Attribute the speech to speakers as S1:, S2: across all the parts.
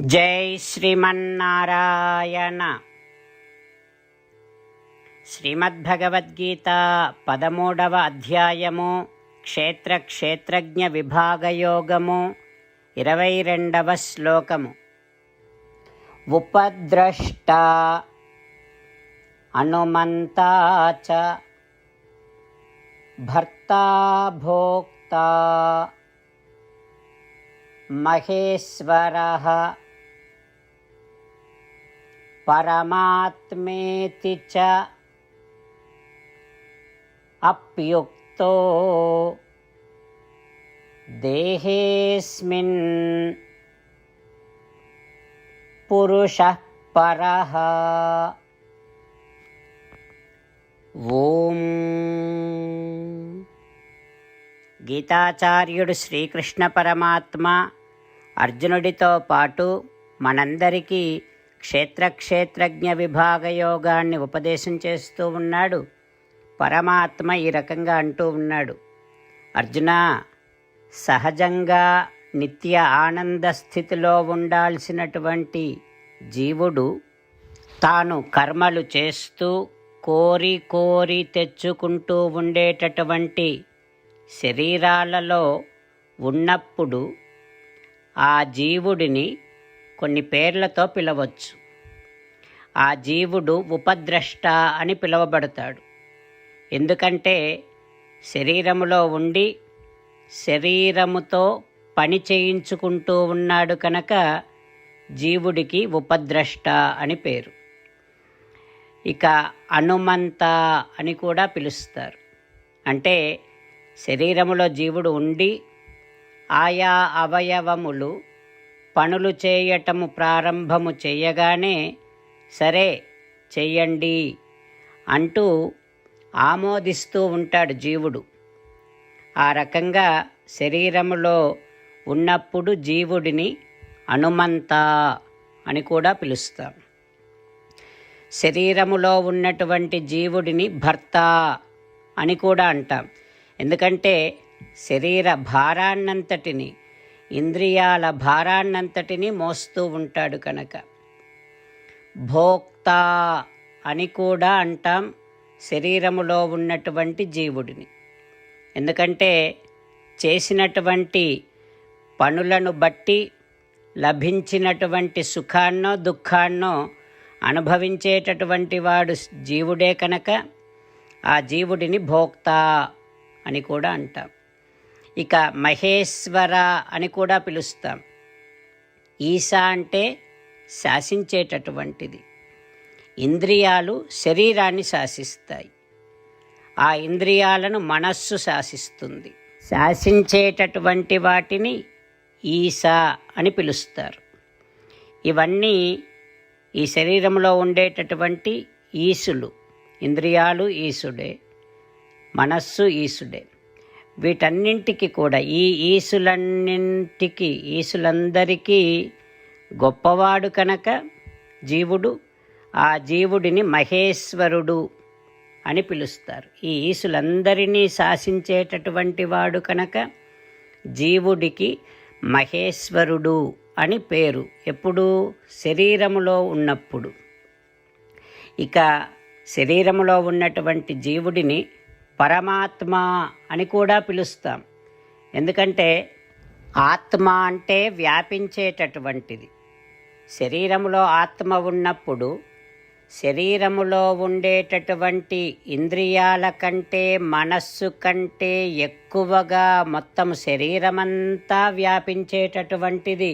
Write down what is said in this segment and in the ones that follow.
S1: జై శ్రీమన్నారాయణ. శ్రీమద్భగవద్గీత పదమూడవ అధ్యాయము క్షేత్ర క్షేత్రజ్ఞ విభాగయోగము ఇరవై రెండవ శ్లోకము. ఉపద్రష్ట అనుమంతాచ చ భర్తా భోక్తా మహేశ్వరः परमात्मेति च अप्युक्तो देहेऽस्मिन् पुरुषः परः ॐ గీతాచార్యుడు శ్రీకృష్ణ పరమాత్మ అర్జునుడితో పాటు మనందరికీ క్షేత్రక్షేత్రజ్ఞ విభాగ యోగాన్ని ఉపదేశం చేస్తూ ఉన్నాడు. పరమాత్మ ఈ రకంగా అంటూ ఉన్నాడు. అర్జున సహజంగా నిత్య ఆనంద స్థితిలో ఉండాల్సినటువంటి జీవుడు తాను కర్మలు చేస్తూ కోరి కోరి తెచ్చుకుంటూ ఉండేటటువంటి శరీరాలలో ఉన్నప్పుడు ఆ జీవుడిని కొన్ని పేర్లతో పిలవచ్చు. ఆ జీవుడు ఉపద్రష్ట అని పిలువబడతాడు. ఎందుకంటే శరీరములో ఉండి శరీరముతో పని చేయించుకుంటూ ఉన్నాడు కనుక జీవుడికి ఉపద్రష్ట అని పేరు. ఇక అనుమంత అని కూడా పిలుస్తారు. అంటే శరీరములో జీవుడు ఉండి ఆయా అవయవములు పనులు చేయటము ప్రారంభము చేయగానే సరే చెయ్యండి అంటూ ఆమోదిస్తూ ఉంటాడు జీవుడు. ఆ రకంగా శరీరములో ఉన్నప్పుడు జీవుడిని అనుమంత అని కూడా పిలుస్తాం. శరీరములో ఉన్నటువంటి జీవుడిని భర్త అని కూడా అంటాం. ఎందుకంటే శరీర భారాన్నంతటిని ఇంద్రియాల భారాన్నంతటిని మోస్తూ ఉంటాడు కనుక. భోక్త అని కూడా అంటాం శరీరములో ఉన్నటువంటి జీవుడిని. ఎందుకంటే చేసినటువంటి పనులను బట్టి లభించినటువంటి సుఖాన్నో దుఃఖాన్నో అనుభవించేటటువంటి వాడు జీవుడే కనుక ఆ జీవుడిని భోక్త అని కూడా అంటాం. ఇక మహేశ్వర అని కూడా పిలుస్తాం. ఈశా అంటే శాసించేటటువంటిది. ఇంద్రియాలు శరీరాన్ని శాసిస్తాయి. ఆ ఇంద్రియాలను మనస్సు శాసిస్తుంది. శాసించేటటువంటి వాటిని ఈశా అని పిలుస్తారు. ఇవన్నీ ఈ శరీరంలో ఉండేటటువంటి ఈసులు ఇంద్రియాలు ఈసుడే మనస్సు ఈసుడే వీటన్నింటికి కూడా ఈ ఈసులన్నింటికి ఈసులందరికీ గొప్పవాడు కనుక జీవుడు ఆ జీవుడిని మహేశ్వరుడు అని పిలుస్తారు. ఈ ఈసులందరినీ శాసించేటటువంటి వాడు కనుక జీవుడికి మహేశ్వరుడు అని పేరు. ఎప్పుడు శరీరములో ఉన్నప్పుడు. ఇక శరీరములో ఉన్నటువంటి జీవుడిని పరమాత్మ అని కూడా పిలుస్తాం. ఎందుకంటే ఆత్మ అంటే వ్యాపించేటటువంటిది. శరీరములో ఆత్మ ఉన్నప్పుడు శరీరములో ఉండేటటువంటి ఇంద్రియాల కంటే మనస్సు కంటే ఎక్కువగా మొత్తం శరీరమంతా వ్యాపించేటటువంటిది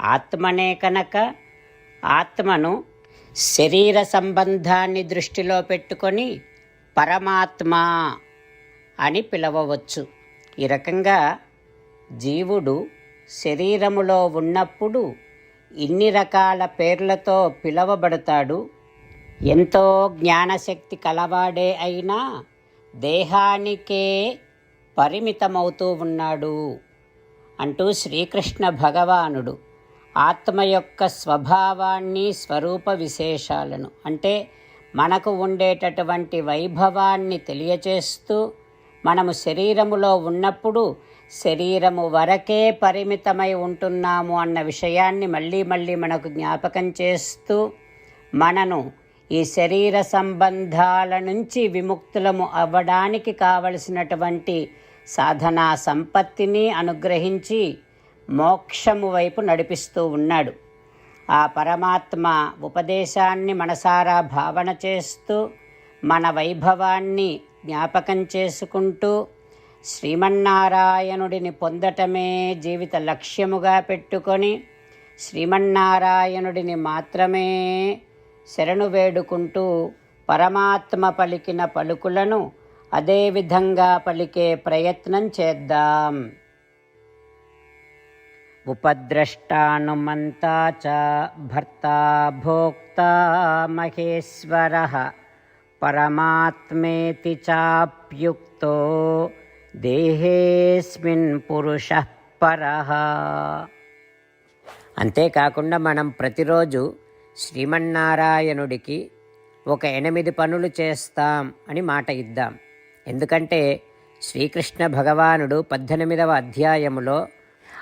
S1: ఆత్మనే కనుక. ఆత్మను శరీర సంబంధాన్ని దృష్టిలో పెట్టుకొని పరమాత్మ అని పిలవవచ్చు. ఈ రకంగా జీవుడు శరీరములో ఉన్నప్పుడు ఇన్ని రకాల పేర్లతో పిలవబడతాడు. ఎంతో జ్ఞానశక్తి కలవాడే అయినా దేహానికే పరిమితమవుతూ ఉన్నాడు అంటూ శ్రీకృష్ణ భగవానుడు ఆత్మ యొక్క స్వభావాన్ని స్వరూప విశేషాలను అంటే మనకు ఉండేటటువంటి వైభవాన్ని తెలియచేస్తూ మనము శరీరములో ఉన్నప్పుడు శరీరము వరకే పరిమితమై ఉంటున్నాము అన్న విషయాన్ని మళ్ళీ మళ్ళీ మనకు జ్ఞాపకం చేస్తూ మనను ఈ శరీర సంబంధాల నుంచి విముక్తులము అవ్వడానికి కావలసినటువంటి సాధనా సంపత్తిని అనుగ్రహించి మోక్షము వైపు నడిపిస్తూ ఉన్నాడు. ఆ పరమాత్మ ఉపదేశాన్ని మనసారా భావన చేస్తూ మన వైభవాన్ని జ్ఞాపకం చేసుకుంటూ శ్రీమన్నారాయణుడిని పొందటమే జీవిత లక్ష్యముగా పెట్టుకొని శ్రీమన్నారాయణుడిని మాత్రమే శరణు వేడుకుంటూ పరమాత్మ పలికిన పలుకులను అదేవిధంగా పలికే ప్రయత్నం చేద్దాం. ఉపద్రష్టానుమంతా చ భర్తా భోక్తా మహేశ్వర. పరమాత్మేతి చాప్యుక్తో దేహేస్మిన్ పురుష పర. అంతేకాకుండా మనం ప్రతిరోజు శ్రీమన్నారాయణుడికి ఒక ఎనిమిది పనులు చేస్తాం అని మాట ఇద్దాం. ఎందుకంటే శ్రీకృష్ణ భగవానుడు పద్దెనిమిదవ అధ్యాయములో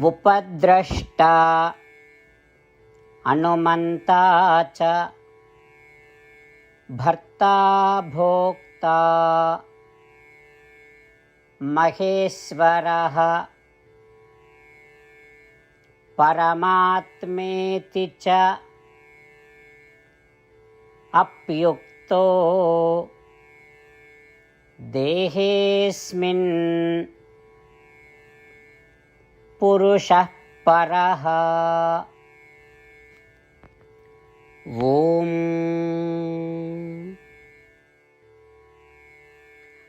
S1: उपद्रष्टा। अनुमन्ता च। भर्ता भोक्ता। महेश्वर। परमात्मे च। अप्युक्तो। పురుషः పరः. ఓం.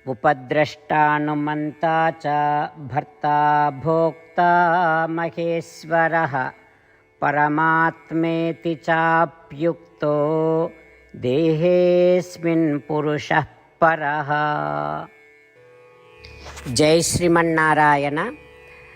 S1: ఉపద్రష్టానుమంతా చ భర్తా భోక్తా మహేశ్వరः. పరమాత్మేతి చాప్యుక్తో దేహేస్మిన్ పురుషः పరः. జై శ్రీమన్నారాయణ.